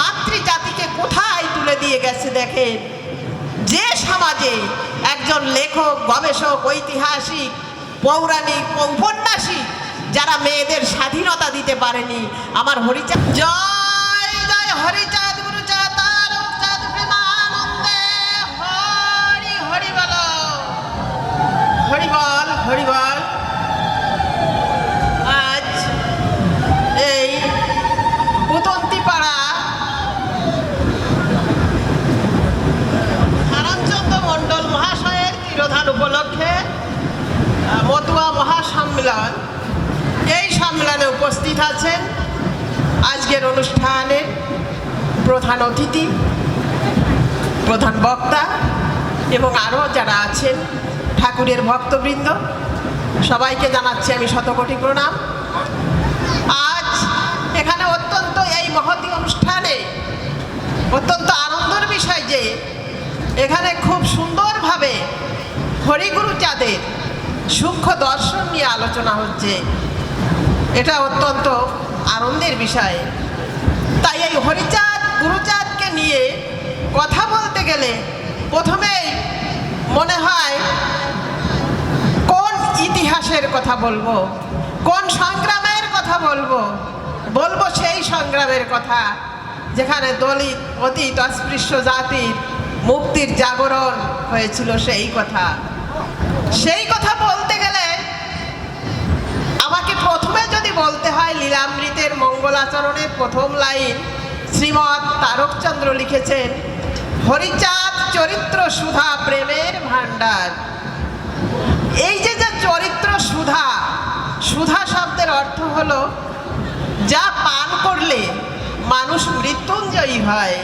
মাতৃ জাতিকে কোথায় তুলে দিয়ে গেছে দেখেন? যে সমাজে একজন লেখক, গবেষক, ঐতিহাসিক, পৌরাণিক, উপন্যাসিক, যারা মেয়েদের স্বাধীনতা দিতে পারেনি, আমার হরিচাঁদ জয় জয় হরিচাঁদ হরিবল তারকচাঁদ উপস্থিত আছেন আজকের অনুষ্ঠানের প্রধান অতিথি, প্রধান বক্তা এবং আরও যারা আছেন ঠাকুরের ভক্তবৃন্দ, সবাইকে জানাচ্ছি আমি শতকোটি প্রণাম। আজ এখানে অত্যন্ত এই মহতি অনুষ্ঠানে অত্যন্ত আনন্দের বিষয় যে এখানে খুব সুন্দরভাবে হরিগুরু চাঁদের সূক্ষ্ম দর্শন নিয়ে আলোচনা হচ্ছে। এটা অত্যন্ত আনন্দের বিষয়। তাই এই হরিচাঁদ, গুরুচাঁদকে নিয়ে কথা বলতে গেলে প্রথমেই মনে হয়, কোন ইতিহাসের কথা বলব? কোন সংগ্রামের কথা বলব? বলব সেই সংগ্রামের কথা, যেখানে দলিত, অতীত, অস্পৃশ্য জাতির মুক্তির জাগরণ হয়েছিল সেই কথা। সেই কথা বলতে হয়, লীলামৃতের মঙ্গলাচরণের প্রথম লাইন শ্রীমৎ তারকচন্দ্র লিখেছেন, হরিচাঁদ চরিত্র সুধা প্রেমের ভাণ্ডার। এই যে যে চরিত্র সুধা সুধা শব্দের অর্থ হলো, যা পান করলে মানুষ মৃত্যুঞ্জয়ী হয়।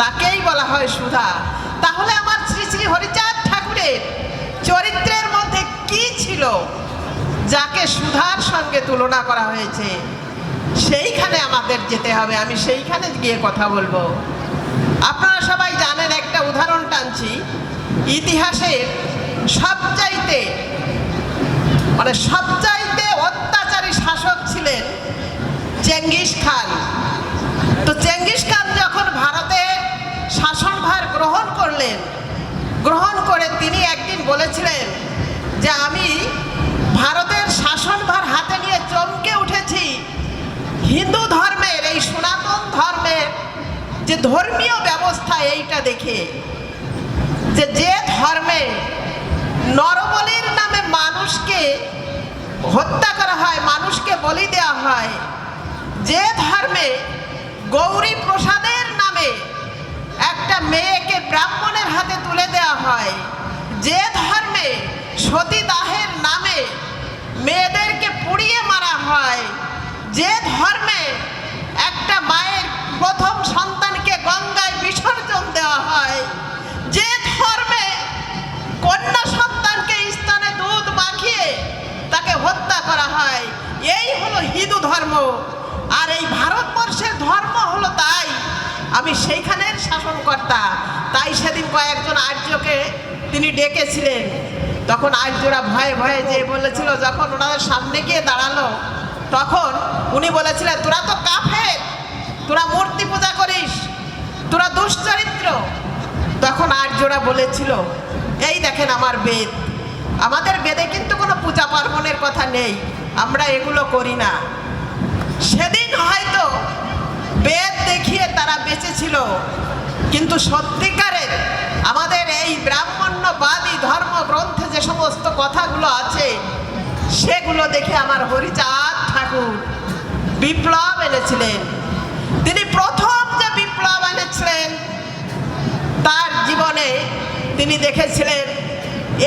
তাকেই বলা হয় সুধা। তাহলে আমার শ্রী শ্রী হরিচাঁদ ঠাকুরের চরিত্রের মধ্যে কি ছিল? যাকে সুধার সঙ্গে তুলনা করা হয়েছে, সেইখানে আমাদের যেতে হবে। আমি সেইখানে গিয়ে কথা বলব। আপনারা সবাই জানেন, একটা উদাহরণ টানছি। ইতিহাসের সবচাইতে মানে সবচাইতে অত্যাচারী শাসক ছিলেন চেঙ্গিস খান। তো চেঙ্গিস খান যখন ভারতে শাসনভার গ্রহণ করলেন, গ্রহণ করে তিনি একদিন বলেছিলেন যে, আমি শাসনভার হাতে নিয়ে চমকে উঠেছি। হিন্দু ধর্মের, এই সনাতন ধর্মের যে ধর্মীয় ব্যবস্থা এইটা দেখে, যে যে ধর্মে নরবলির নামে মানুষকে হত্যা করা হয়, মানুষকে বলি দেওয়া হয়, যে ধর্মে গৌরী প্রসাদের নামে একটা মেয়েকে ব্রাহ্মণের হাতে তুলে দেওয়া হয়, যে ধর্মে সতীদাহের নামে মেয়েদেরকে পুড়িয়ে মারা হয়। যে ধর্মে একটা মায়ের প্রথম সন্তানকে গঙ্গায় বিসর্জন দেওয়া হয়, যে ধর্মে কন্যা সন্তানকে স্থানে দুধ মাখিয়ে তাকে হত্যা করা হয়, এই হলো হিন্দু ধর্ম। আর এই ভারতবর্ষের ধর্ম হলো তাই। আমি সেইখানের শাসনকর্তা। তাই সেদিন কয়েকজন আর্যকে তিনি ডেকেছিলেন। তখন আর্যরা ভয়ে ভয়ে যে বলেছিল, যখন ওনাদের সামনে গিয়ে দাঁড়াল, তখন উনি বলেছিলেন, তোরা তো কাফের, তোরা মূর্তি পূজা করিস, তোরা দুশ্চরিত্র। তখন আর্যরা বলেছিল, এই দেখেন আমার বেদ, আমাদের বেদে কিন্তু কোনো পূজা পার্বণের কথা নেই, আমরা এগুলো করি না। সেদিন হয়তো বেদ দেখিয়ে তারা বেঁচেছিল কিন্তু সত্যিকারের আমাদের এই ব্রাহ্মণ্যবাদী ধর্মগ্রন্থে যে সমস্ত কথাগুলো আছে, সেগুলো দেখে আমার হরিচাঁদ ঠাকুর বিপ্লব এনেছিলেন। তিনি প্রথম যে বিপ্লব এনেছিলেন, তার জীবনে তিনি দেখেছিলেন,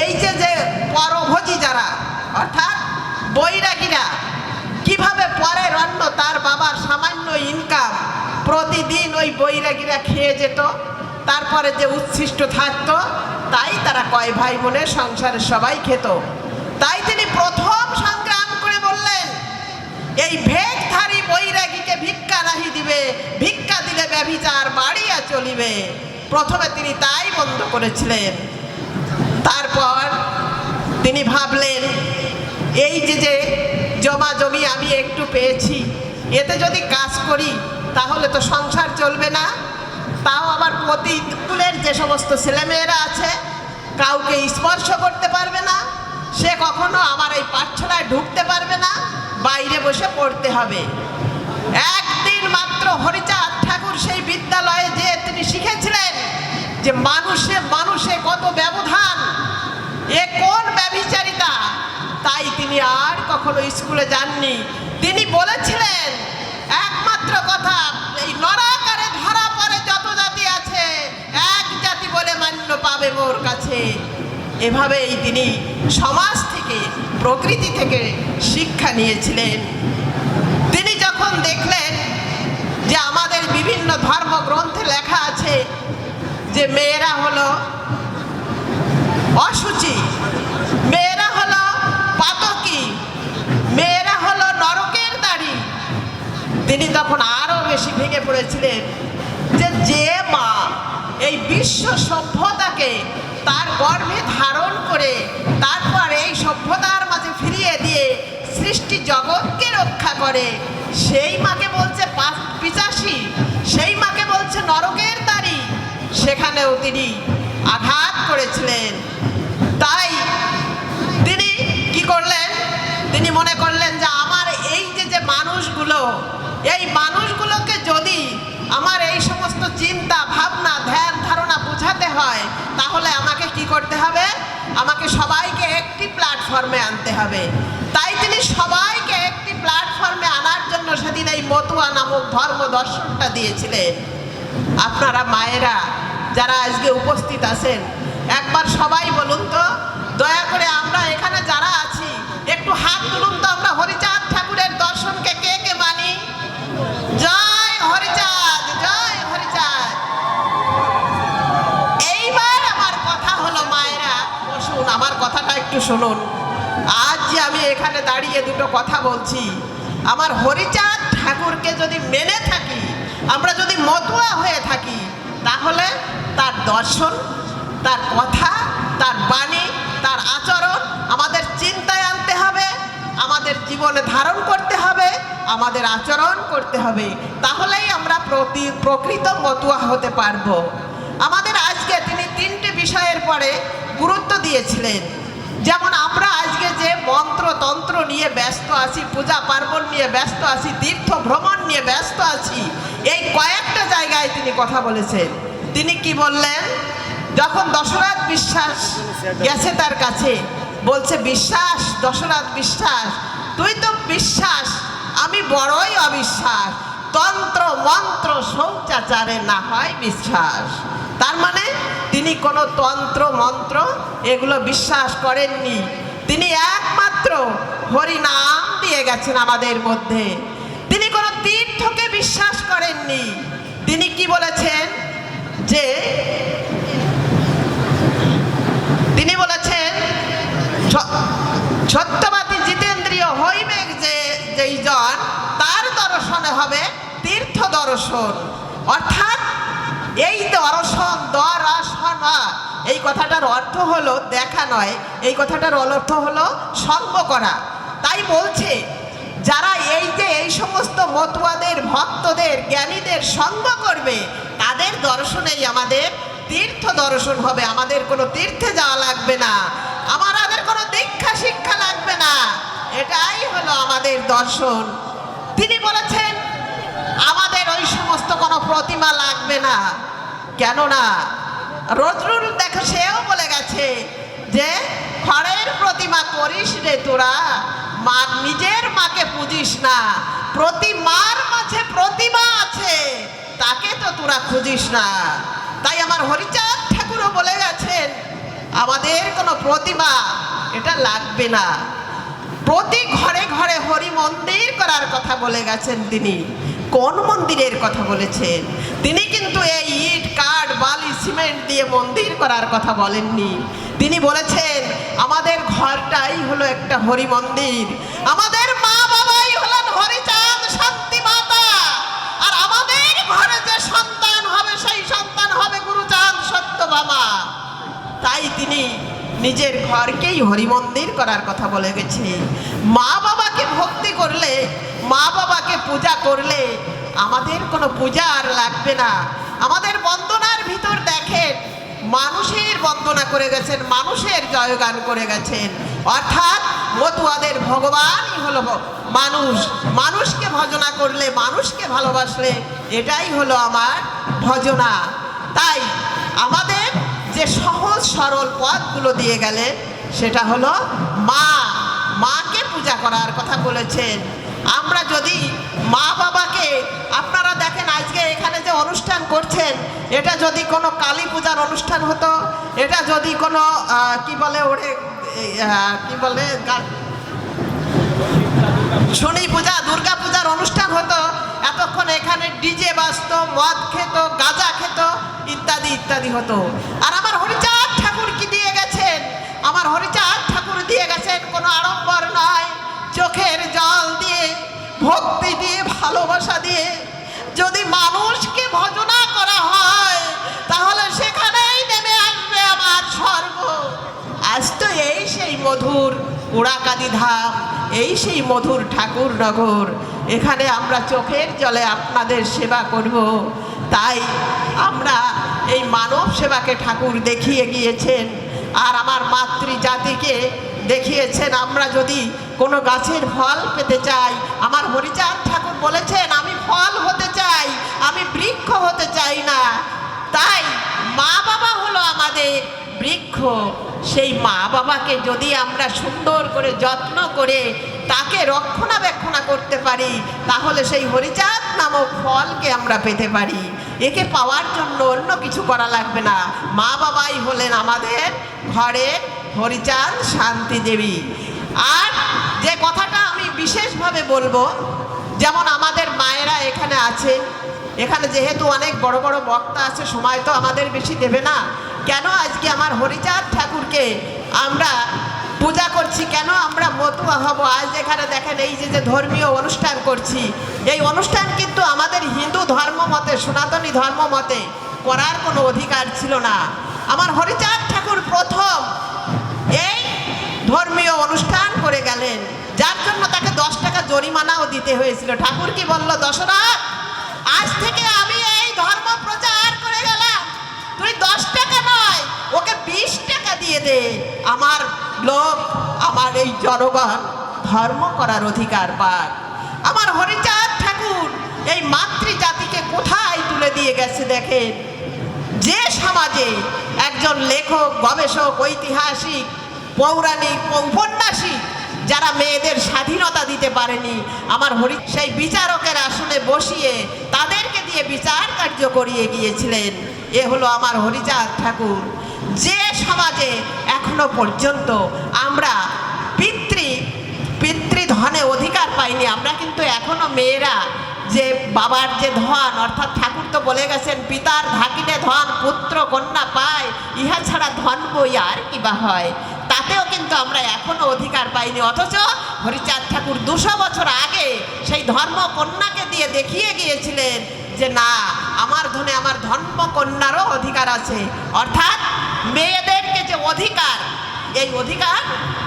এই যে যে পরভোজী যারা, অর্থাৎ বৈরাগীরা, কীভাবে পরের অন্ন তার বাবার সামান্য ইনকাম প্রতিদিন ওই বৈরাগীরা খেয়ে যেত তারপরে যে উচ্ছিষ্ট থাকতো, তাই তারা কয় ভাই বোনে সংসারের সবাই খেত। তাই তিনি প্রথম সংগ্রাম করে বললেন, এই ভেকধারী বৈরাগীকে ভিক্ষা নাহি দিবে, ভিক্ষা দিলে ব্যভিচার বাড়িয়া চলিবে। প্রথমে তিনি তাই বন্ধ করেছিলেন। তারপর তিনি ভাবলেন, এই যে যে জমা জমি আমি একটু পেয়েছি, এতে যদি কাজ করি, তাহলে তো সংসার চলবে না? তাও আবার প্রতিকূলের যে সমস্ত ছেলেমেয়েরা আছে, কাউকে স্পর্শ করতে পারবে না, সে কখনো আমার এই পাঠশালায় ঢুকতে পারবে না, বাইরে বসে পড়তে হবে। একদিন মাত্র হরিচাঁদ ঠাকুর সেই বিদ্যালয়ে যে তিনি শিখেছিলেন যে মানুষে মানুষে কত ব্যবধান, এ কোন ব্যভিচারিতা, তাই তিনি আর কখনো স্কুলে যাননি। তিনি বলেছিলেন, একমাত্র কথা, এই নরাকারে ধরা পড়ে যত জাতি আছে এক জাতি বলে মান্য পাবে মোর কাছে। এভাবেই তিনি সমাজ থেকে, প্রকৃতি থেকে শিক্ষা নিয়েছিলেন। তিনি যখন দেখলেন যে আমাদের বিভিন্ন ধর্মগ্রন্থে লেখা আছে যে মেয়েরা হলো অসুচি মেয়েরা হলো পাতকি, মেয়েরা হলো নরকের দাড়ি, তিনি তখন আরও বেশি ভেঙে পড়েছিলেন যে যে মা এই বিশ্ব সভ্যতাকে তার গর্ভে ধারণ করে তারপর এই সভ্যতার মাঝে ফিরিয়ে দিয়ে সৃষ্টি জগৎকে রক্ষা করে। সেই মাকে বলছে পা- পিচাসী, সেই মাকে বলছে নরকের দাড়ি। সেখানেও তিনি আঘাত করেছিলেন। তাই তিনি কি করলেন? তিনি মনে করলেন যে আমার এই যে যে মানুষগুলো এই মানুষগুলোকে যদি আমার এই সমস্ত চিন্তা ভাবনা ধ্যান ধারণা বোঝাতে হয়, তাহলে আমাকে কি করতে হবে? আমাকে সবাইকে একটি প্ল্যাটফর্মে আনতে হবে। তাই তিনি সবাইকে একটি প্ল্যাটফর্মে আনার জন্য সেদিন এই মতুয়া নামক ধর্ম দর্শনটা দিয়েছিলেন। আপনারা মায়েরা যারা আজকে উপস্থিত আছেন, একবার সবাই বলুন তো, দয়া করে আমরা এখানে যারা আছি, একটু হাত তুলুন শুনুন, আজ যে আমি এখানে দাঁড়িয়ে দুটো কথা বলছি, আমার হরিচাঁদ ঠাকুরকে যদি মেনে থাকি, আমরা যদি মতুয়া হয়ে থাকি, তাহলে তার দর্শন, তার কথা, তার বাণী, তার আচরণ আমাদের চিন্তায় আনতে হবে, আমাদের জীবনে ধারণ করতে হবে, আমাদের আচরণ করতে হবে। তাহলেই আমরা প্রতি, প্রকৃত মতুয়া হতে পারব। আমাদের আজকে তিনি তিনটে বিষয়ের পরে গুরুত্ব দিয়েছিলেন। যেমন আমরা আজকে যে মন্ত্র তন্ত্র নিয়ে ব্যস্ত আছি, পূজা পার্বণ নিয়ে ব্যস্ত আছি, তীর্থ ভ্রমণ নিয়ে ব্যস্ত আছি, এই কয়েকটা জায়গায় তিনি কথা বলেছেন। তিনি কি বললেন? যখন দশরথ বিশ্বাস গেছে তার কাছে, বলছে, বিশ্বাস, দশরথ বিশ্বাস, তুই তো বিশ্বাস, আমি বড়ই অবিশ্বাস, তন্ত্র, মন্ত্র, শৌচাচারে না হয় বিশ্বাস। তার মানে কোনো তন্ত্র, মন্ত্র এগুলো বিশ্বাস করেননি। তিনি একমাত্র হরি নাম দিয়ে গেছেন আমাদের মধ্যে। তিনি কোনো তীর্থকে বিশ্বাস করেননি। তিনি কি বলেছেন? যে তিনি বলেছেন সত্যবাদী জিতেন্দ্রীয় হইবে যে, যেই জন, তার দর্শনে হবে তীর্থ দর্শন অর্থাৎ এই দর্শন দর্শন এই কথাটার অর্থ হলো দেখা নয়, এই কথাটার অর্থ হলো সঙ্গ করা। তাই বলছে, যারা এই যে এই সমস্ত মতুয়াদের, ভক্তদের, জ্ঞানীদের সঙ্গ করবে, তাদের দর্শনেই আমাদের তীর্থ দর্শন হবে। আমাদের কোনো তীর্থে যাওয়া লাগবে না। আমার আমাদের কোনো দীক্ষা, শিক্ষা লাগবে না। এটাই হলো আমাদের দর্শন। তিনি বলেছেন আমাদের ওই সমস্ত কোনো প্রতিমা লাগবে না। কেননা রজরুল দেখো, সেও বলে গেছে যে, খড়ের প্রতিমা করিস রে তোরা মা নিজের মাকে পুজিস না। প্রতিমার মাঝে প্রতিমা আছে, তাকে তো তোরা খুঁজিস না। তাই আমার হরিচাঁদ ঠাকুরও বলে গেছেন, আমাদের কোনো প্রতিমা এটা লাগবে না। প্রতি ঘরে ঘরে হরি মন্দির করার কথা বলে গেছেন তিনি। কোন মন্দিরের কথা বলেছেন। তিনি কিন্তু এই ইট, কাঠ, বালি, সিমেন্ট দিয়ে মন্দির করার কথা বলেননি। তিনি বলেছেন, আমাদের ঘরটাই হলো একটা হরি মন্দির। আমাদের মা বাবাই হলেন হরিচাঁদ শান্তি মাতা। আর আমাদের ঘরে যে সন্তান হবে, সেই সন্তান হবে গুরুচাঁদ সত্য বাবা। তাই তিনি নিজের ঘরকেই হরিমন্দির করার কথা বলে গেছে মা ভক্তি করলে, মা বাবাকে পূজা করলে আমাদের কোনো পূজা আর লাগবে না। আমাদের বন্দনার ভিতর দেখেন, মানুষের বন্দনা করে গেছেন, মানুষের জয়গান করে গেছেন। অর্থাৎ মতুয়াদের ভগবানই হলো মানুষ। মানুষকে ভজনা করলে, মানুষকে ভালোবাসলে, এটাই হলো আমার ভজনা। তাই আমাদের যে সহজ সরল পথগুলো দিয়ে গেলেন, সেটা হলো মা। মাকে পূজা করার কথা বলেছেন। আমরা যদি মা বাবাকে, আপনারা দেখেন আজকে এখানে যে অনুষ্ঠান করছেন, এটা যদি কোনো কালী পূজার অনুষ্ঠান হতো, এটা যদি কোনো কি বলে ওরে কি বলে শনি পূজা, দুর্গা পূজার অনুষ্ঠান হতো, এতক্ষণ এখানে ডিজে বাজত, মদ খেত, গাঁজা খেত, ইত্যাদি ইত্যাদি হতো। আর আমার হরিচাঁদ ঠাকুর কি দিয়ে গেছেন? আমার হরিচাঁদ দিয়ে গেছেন, কোনো আড়ম্বর নয় চোখের জল দিয়ে, ভক্তি দিয়ে, ভালোবাসা দিয়ে। যদি মানুষকে ভজনা করা হয়, তাহলে সেখানেই নেমে আসবে আমার স্বর্গ। আজ তো এই সেই মধুর উড়াকাদি ধাম, এই সেই মধুর ঠাকুর নগর। এখানে আমরা চোখের জলে আপনাদের সেবা করব। তাই আমরা এই মানব সেবাকে ঠাকুর দেখিয়ে গিয়েছেন। আর আমার মাতৃ জাতিকে দেখিয়েছেন, আমরা যদি কোনো গাছের ফল পেতে চাই, আমার হরিচাঁদ ঠাকুর বলেছেন, আমি ফল হতে চাই, আমি বৃক্ষ হতে চাই না। তাই মা বাবা হলো আমাদের বৃক্ষ। সেই মা বাবাকে যদি আমরা সুন্দর করে যত্ন করে তাকে রক্ষণাবেক্ষণা করতে পারি, তাহলে সেই হরিচাঁদ নামক ফলকে আমরা পেতে পারি। একে পাওয়ার জন্য অন্য কিছু করা লাগবে না। মা বাবাই হলেন আমাদের ঘরের হরিচাঁদ শান্তি দেবী। আর যে কথাটা আমি বিশেষভাবে বলব, যেমন আমাদের মায়েরা এখানে আছে, এখানে যেহেতু অনেক বড় বড় বক্তা আছে, সময় তো আমাদের বেশি দেবে না। কেন আজকে আমার হরিচাঁদ ঠাকুরকে আমরা পূজা করছি কেন? আমরা মতুয়া হব। আজ এখানে দেখেন, এই যে যে ধর্মীয় অনুষ্ঠান করছি, এই অনুষ্ঠান কিন্তু আমাদের হিন্দু ধর্ম মতে, সনাতনী ধর্ম মতে করার কোনো অধিকার ছিল না। আমার হরিচাঁদ ঠাকুর প্রথম এই ধর্মীয় অনুষ্ঠান করে গেলেন। যার জন্য তাকে দশ টাকা জরিমানাও দিতে হয়েছিল। ঠাকুর কি বলল, দশরথ, আজ থেকে আমি এই ধর্ম প্রচার করে গেলাম। তুই দশ টাকা নয়, ওকে বিশ টাকা দিয়ে দে। আমার লোক আমার এই জনগণ ধর্ম করার অধিকার পাক। আমার হরিচাঁদ ঠাকুর এই মাতৃ জাতিকে কোথায় তুলে দিয়ে গেছে দেখেন যে সমাজে একজন লেখক, গবেষক, ঐতিহাসিক, পৌরাণিক, উপন্যাসিক, যারা মেয়েদের স্বাধীনতা দিতে পারেনি, আমার হরি সেই বিচারকের আসনে বসিয়ে তাদেরকে দিয়ে বিচার কার্য করিয়ে গিয়েছিলেন। এ হলো আমার হরিচাঁদ ঠাকুর। যে সমাজে এখনও পর্যন্ত আমরা পিতৃ পিতৃধনে অধিকার পাইনি। আমরা কিন্তু এখনও মেয়েরা যে বাবার যে ধন, অর্থাৎ ঠাকুর তো বলে গেছেন, পিতার ধাকিনে ধন, পুত্র, কন্যা পায়, ইহা ছাড়া ধন বই আর কি বা হয়? তাতেও কিন্তু আমরা এখনও অধিকার পাইনি। অথচ হরিচাঁদ ঠাকুর দুশো বছর আগে সেই ধর্ম কন্যাকে দিয়ে দেখিয়ে গিয়েছিলেন যে, না, আমার ধনে আমার ধর্ম কন্যারও অধিকার আছে। অর্থাৎ মেয়েদেরকে যে অধিকার, এই অধিকার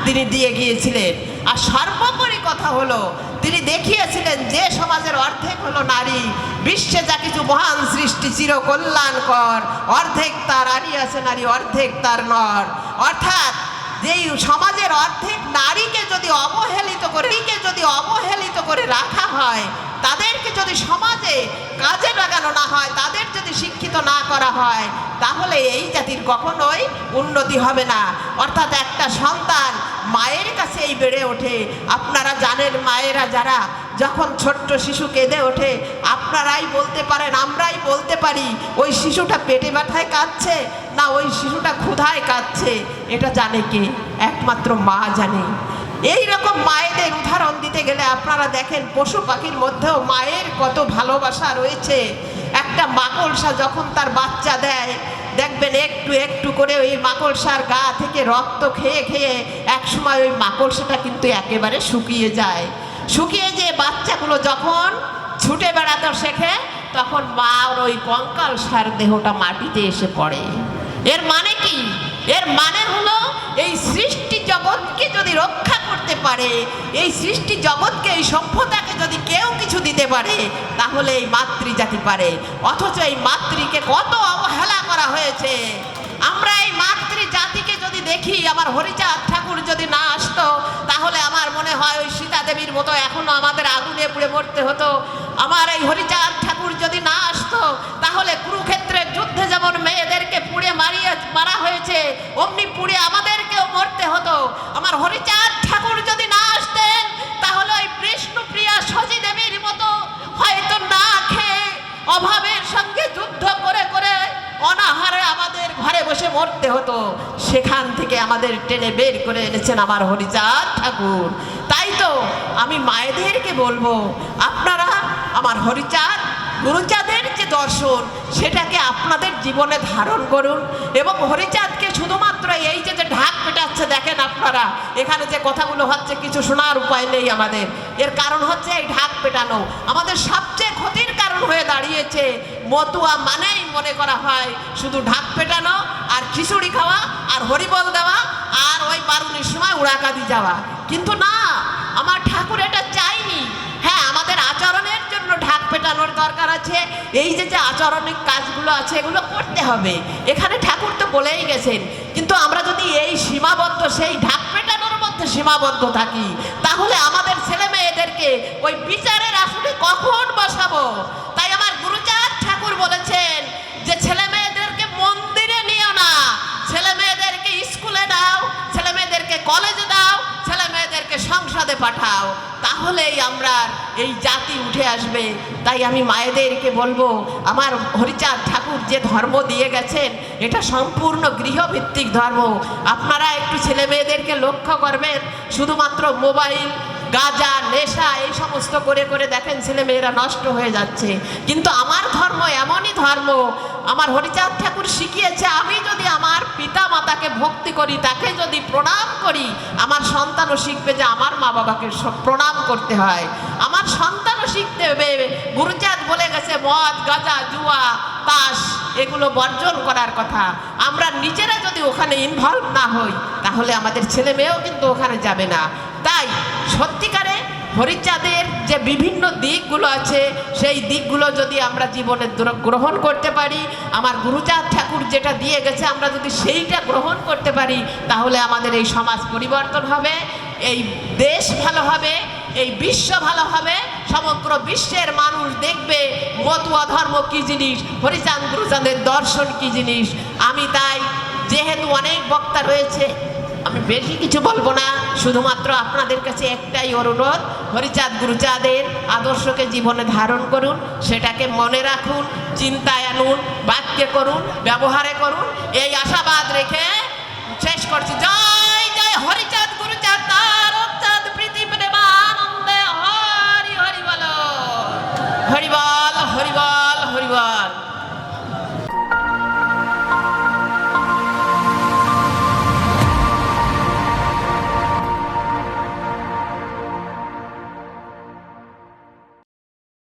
তিনি দিয়ে গিয়েছিলেন। আর সর্বোপরি কথা হলো, তিনি দেখিয়েছিলেন যে সমাজের অর্ধেক হলো নারী, বিশ্বে যা কিছু মহান সৃষ্টি চির কল্যাণকর অর্ধেক তার আনিয়াছে আছে নারী, অর্ধেক তার নর। অর্থাৎ যেই সমাজের অর্ধেক নারীকে যদি অবহেলিত করে যদি অবহেলিত করে রাখা হয়, তাদেরকে যদি সমাজে কাজে লাগানো না হয়, তাদের যদি শিক্ষিত না করা হয়, তাহলে এই জাতির কখনোই উন্নতি হবে না। অর্থাৎ একটা সন্তান মায়ের কাছেই বেড়ে ওঠে। আপনারা জানেন মায়েরা যারা যখন ছোট্ট শিশু কেঁদে ওঠে, আপনারাই বলতে পারেন, আমরাই বলতে পারি, ওই শিশুটা পেটে ব্যথায় কাঁদছে না, ওই শিশুটা ক্ষুধায় কাঁদছে, এটা জানে কে? একমাত্র মা জানে। এই রকম মায়েদের উদাহরণ দিতে গেলে আপনারা দেখেন, পশু পাখির মধ্যেও মায়ের কত ভালোবাসা রয়েছে। একটা মাকড়সা যখন তার বাচ্চা দেয়, দেখবেন একটু একটু করে ওই মাকড়সার গা থেকে রক্ত খেয়ে খেয়ে এক সময় ওই মাকড়সাটা কিন্তু একেবারে শুকিয়ে যায়। শুকিয়ে যে বাচ্চাগুলো যখন ছুটে বেড়াতে শেখে, তখন মার ওই কঙ্কাল সার দেহটা মাটিতে এসে পড়ে। এর মানে কি? এর মানে হলো এই সৃষ্টি জগৎকে যদি রক্ষা করতে পারে, এই সৃষ্টি জগৎকে, এই সভ্যতাকে যদি কেউ কিছু দিতে পারে, তাহলে এই মাতৃজাতি পারে। অথচ এই মাতৃকে কত অবহেলা করা হয়েছে। আমরা এই মাতৃ জাতিকে যদি দেখি, আমার হরিচাঁদ ঠাকুর যদি না আসতো, তাহলে আমার মনে হয় ওই সীতা দেবীর মতো এখনও আমাদের আগুনে পুড়ে মরতে হতো। আমার এই হরিচাঁদ ঠাকুর যদি না আসতো, তাহলে কুরুক্ষেত্রের যুদ্ধে যেমন মেয়েদেরকে পুড়ে মারিয়ে মারা হয়েছে, অমনি পুড়ে আমাদেরকেও মরতে হতো। আমার হরিচাঁদ ঠাকুর যদি না আসতেন, তাহলে ওই বিষ্ণুপ্রিয়া সজি দেবীর মতো হয়তো না খেয়ে অভাবের সঙ্গে যুদ্ধ করে করে অনাহারে আমাদের ঘরে বসে মরতে হতো। সেখান থেকে আমাদের টেনে বের করে এনেছেন আমার হরিচাঁদ ঠাকুর। তাই তো আমি মায়েদেরকে বলব, আপনারা আমার হরিচাঁদ গুরুচাঁদের যে দর্শন, সেটাকে আপনাদের জীবনে ধারণ করুন এবং হরিচাঁদকে শুধুমাত্র এই যে যে ঢাক পেটাচ্ছে, দেখেন আপনারা, এখানে যে কথাগুলো হচ্ছে, কিছু শোনার উপায় নেই আমাদের। এর কারণ হচ্ছে এই ঢাক পেটানো। আমাদের সবচেয়ে ক্ষতির কারণ হয়ে দাঁড়িয়েছে মতুয়া মানেই মনে করা হয়, শুধু ঢাক পেটানো, আর খিচুড়ি খাওয়া, আর হরিবল দেওয়া, আর ওই বারুনির সময় উড়াকাদি যাওয়া। কিন্তু না, আমার ঠাকুর এটা চাইনি হ্যাঁ আমাদের আচরণের জন্য ঢাক দরকার আছে। এই যে যে আচরণিক কাজগুলো আছে, এগুলো করতে হবে। এখানে ঠাকুর তো বলেই গেছেন, কিন্তু আমরা যদি এই সীমাবদ্ধ, সেই ঢাক পেটানোর মধ্যে সীমাবদ্ধ থাকি, তাহলে আমাদের ছেলে মেয়েদেরকে ওই বিচারের আসলে কখন বসাবো? তাই আমার গুরুচাঁদ ঠাকুর বলেছেন যে, ছেলে মেয়েদেরকে মন্দিরে নিও না। ছেলে মেয়েদেরকে স্কুলে দাও, ছেলে মেয়েদেরকে কলেজে দাও সংসদে পাঠাও, তাহলেই আমরা এই জাতি উঠে আসবে। তাই আমি মায়েদেরকে বলব, আমার হরিচাঁদ ঠাকুর যে ধর্ম দিয়ে গেছেন, এটা সম্পূর্ণ গৃহভিত্তিক ধর্ম। আপনারা একটু ছেলে মেয়েদেরকে লক্ষ্য করবেন, শুধুমাত্র মোবাইল গাজা, নেশা, এই সমস্ত করে করে দেখেন ছেলে মেয়েরা নষ্ট হয়ে যাচ্ছে। কিন্তু আমার ধর্ম এমনই ধর্ম, আমার হরিচাঁদ ঠাকুর শিখিয়েছে, আমি যদি আমার পিতা মাতাকে ভক্তি করি, তাকে যদি প্রণাম করি, আমার সন্তানও শিখবে যে আমার মা বাবাকে প্রণাম করতে হয়। আমার সন্তানও শিখতে হবে। গুরুচাঁদ বলে গেছে, মদ, গাজা, জুয়া, তাস, এগুলো বর্জন করার কথা। আমরা নিজেরা যদি ওখানে ইনভলভ না হই, তাহলে আমাদের ছেলে মেয়েও কিন্তু ওখানে যাবে না। তাই সত্যিকারে হরিচাঁদের যে বিভিন্ন দিকগুলো আছে, সেই দিকগুলো যদি আমরা জীবনে গ্রহণ করতে পারি, আমার গুরুচাঁদ ঠাকুর যেটা দিয়ে গেছে, আমরা যদি সেইটা গ্রহণ করতে পারি, তাহলে আমাদের এই সমাজ পরিবর্তন হবে, এই দেশ ভালো হবে, এই বিশ্ব ভালো হবে, সমগ্র বিশ্বের মানুষ দেখবে মতুয়া ধর্ম কি জিনিস, হরিচাঁদ গুরুচাঁদের দর্শন কি জিনিস। আমি তাই যেহেতু অনেক বক্তা রয়েছে আমি বেশি কিছু বলব না, শুধুমাত্র আপনাদের কাছে একটাই অনুরোধ, হরিচাঁদ গুরুচাঁদের আদর্শকে জীবনে ধারণ করুন, সেটাকে মনে রাখুন, চিন্তায় আনুন, বাক্যে করুন, ব্যবহারে করুন, এই আশাবাদ রেখে শেষ করছি। জয় জয় হরিচাঁদ গুরুচাঁদ প্রেমানন্দে। হরি হরি বল। হরি বল।